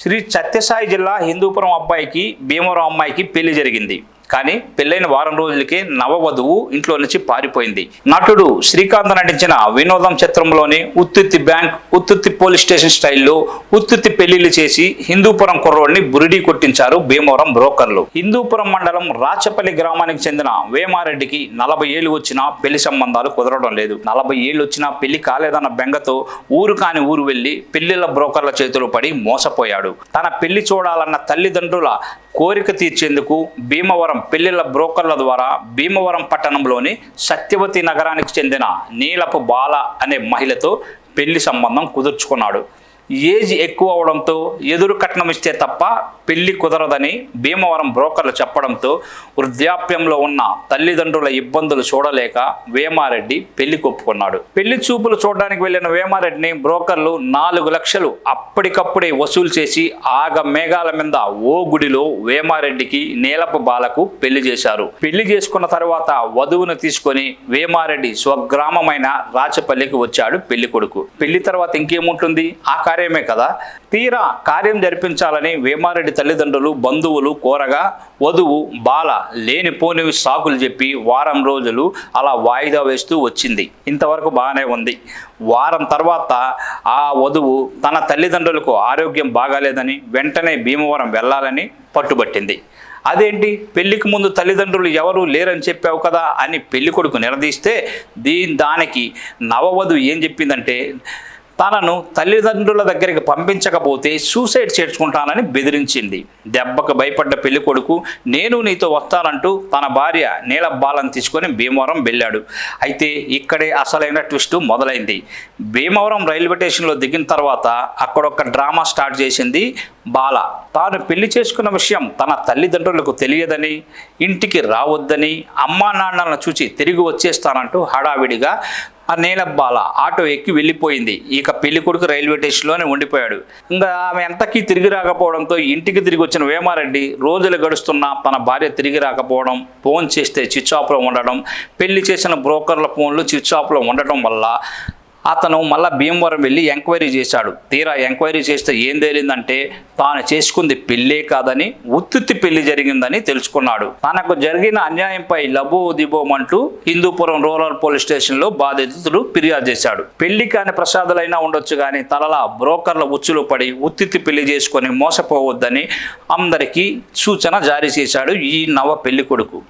శ్రీ సత్యసాయి జిల్లా హిందూపురం అబ్బాయికి భీమవరం అమ్మాయికి పెళ్ళి జరిగింది. కానీ పెళ్ళైన వారం రోజులకే నవవధువు ఇంట్లో నుంచి పారిపోయింది. నటుడు శ్రీకాంత్ నటించిన వినోదం చిత్రంలోని ఉత్తుత్తి బ్యాంక్ ఉత్తుత్తి పోలీస్ స్టేషన్ స్టైల్లో ఉత్తుత్తి పెళ్ళిళ్ళు చేసి హిందూపురం కుర్రోడిని బురిడీ కొట్టించారు భీమవరం బ్రోకర్లు. హిందూపురం మండలం రాచపల్లి గ్రామానికి చెందిన వేమారెడ్డికి నలభై ఏళ్ళు వచ్చినా పెళ్ళి సంబంధాలు కుదరడం లేదు. నలభై ఏళ్ళు వచ్చినా పెళ్ళి కాలేదన్న బెంగతో ఊరు కాని ఊరు వెళ్ళి పెళ్ళిళ్ళ బ్రోకర్ల చేతులు పడి మోసపోయాడు. తన పెళ్ళి చూడాలన్న తల్లిదండ్రుల కోరిక తీర్చేందుకు భీమవరం పెళ్ళిళ్ళ బ్రోకర్ల ద్వారా భీమవరం పట్టణంలోని సత్యవతి నగరానికి చెందిన నీలపు బాల అనే మహిళతో పెళ్ళి సంబంధం కుదుర్చుకున్నాడు. ఏజ్ ఎక్కువ అవడంతో ఎదురు కట్నం ఇస్తే తప్ప పెళ్ళి కుదరదని భీమవరం బ్రోకర్లు చెప్పడంతో వృద్ధాప్యంలో ఉన్న తల్లిదండ్రుల ఇబ్బందులు చూడలేక వేమారెడ్డి పెళ్ళి కొప్పుకున్నాడు. పెళ్ళి చూపులు చూడడానికి వెళ్ళిన వేమారెడ్డిని బ్రోకర్లు నాలుగు లక్షలు అప్పటికప్పుడే వసూలు చేసి ఆగ మేఘాల మీద ఓ గుడిలో వేమారెడ్డికి నీలపు బాలకు పెళ్ళి చేశారు. పెళ్ళి చేసుకున్న తర్వాత వధువును తీసుకొని వేమారెడ్డి స్వగ్రామమైన రాచపల్లికి వచ్చాడు పెళ్ళి కొడుకు. పెళ్ళి తర్వాత ఇంకేముంటుంది? ఆ కార్యమే కదా. తీరా కార్యం జరిపించాలని వేమారెడ్డి తల్లిదండ్రులు బంధువులు కోరగా వధువు బాల లేనిపోనివి సాకులు చెప్పి వారం రోజులు అలా వాయిదా వేస్తూ వచ్చింది. ఇంతవరకు బాగానే ఉంది. వారం తర్వాత ఆ వధువు తన తల్లిదండ్రులకు ఆరోగ్యం బాగాలేదని వెంటనే భీమవరం వెళ్ళాలని పట్టుబట్టింది. అదేంటి? పెళ్ళికి ముందు తల్లిదండ్రులు ఎవరు లేరని చెప్పావు కదా అని పెళ్ళి కొడుకు నిలదీస్తే దీని దానికి నవవధు ఏం చెప్పిందంటే తనను తల్లిదండ్రుల దగ్గరికి పంపించకపోతే సూసైడ్ చేర్చుకుంటానని బెదిరించింది. దెబ్బకు భయపడ్డ పెళ్ళి కొడుకు నేను నీతో వస్తానంటూ తన భార్య నీలబ్బాలను తీసుకొని భీమవరం వెళ్ళాడు. అయితే ఇక్కడే అసలైన ట్విస్ట్ మొదలైంది. భీమవరం రైల్వే స్టేషన్లో దిగిన తర్వాత అక్కడ ఒక డ్రామా స్టార్ట్ చేసింది బాల. తాను పెళ్ళి చేసుకున్న విషయం తన తల్లిదండ్రులకు తెలియదని ఇంటికి రావద్దని అమ్మా నాన్నలను చూచి తిరిగి వచ్చేస్తానంటూ హడావిడిగా ఆ నీలబ్బాల ఆటో ఎక్కి వెళ్ళిపోయింది. ఇక పెళ్ళి కొడుకు రైల్వే స్టేషన్లోనే ఉండిపోయాడు. ఇంకా ఆమె ఎంతకీ తిరిగి రాకపోవడంతో ఇంటికి తిరిగి వచ్చిన వేమారెడ్డి రోజులు గడుస్తున్నా తన భార్య తిరిగి రాకపోవడం ఫోన్ చేస్తే స్విచ్ ఆఫ్లో ఉండడం పెళ్ళి చేసిన బ్రోకర్ల ఫోన్లు స్విచ్ ఆఫ్లో ఉండటం వల్ల అతను మళ్ళా భీమవరం వెళ్ళి ఎంక్వైరీ చేశాడు. తీరా ఎంక్వైరీ చేస్తే ఏం తేలిందంటే తాను చేసుకుంది పెళ్ళే కాదని ఉత్తుత్తి పెళ్ళి జరిగిందని తెలుసుకున్నాడు. తనకు జరిగిన అన్యాయంపై లబో దిబోమంటూ హిందూపురం రూరల్ పోలీస్ స్టేషన్లో బాధితుడు ఫిర్యాదు చేశాడు. పెళ్ళి కాని ప్రసాదాలైనా ఉండొచ్చు కానీ తలలా బ్రోకర్ల ఉచ్చులు పడి ఉత్తిత్తి పెళ్ళి చేసుకొని మోసపోవద్దని అందరికీ సూచన జారీ చేశాడు ఈ నవ పెళ్ళి కొడుకు.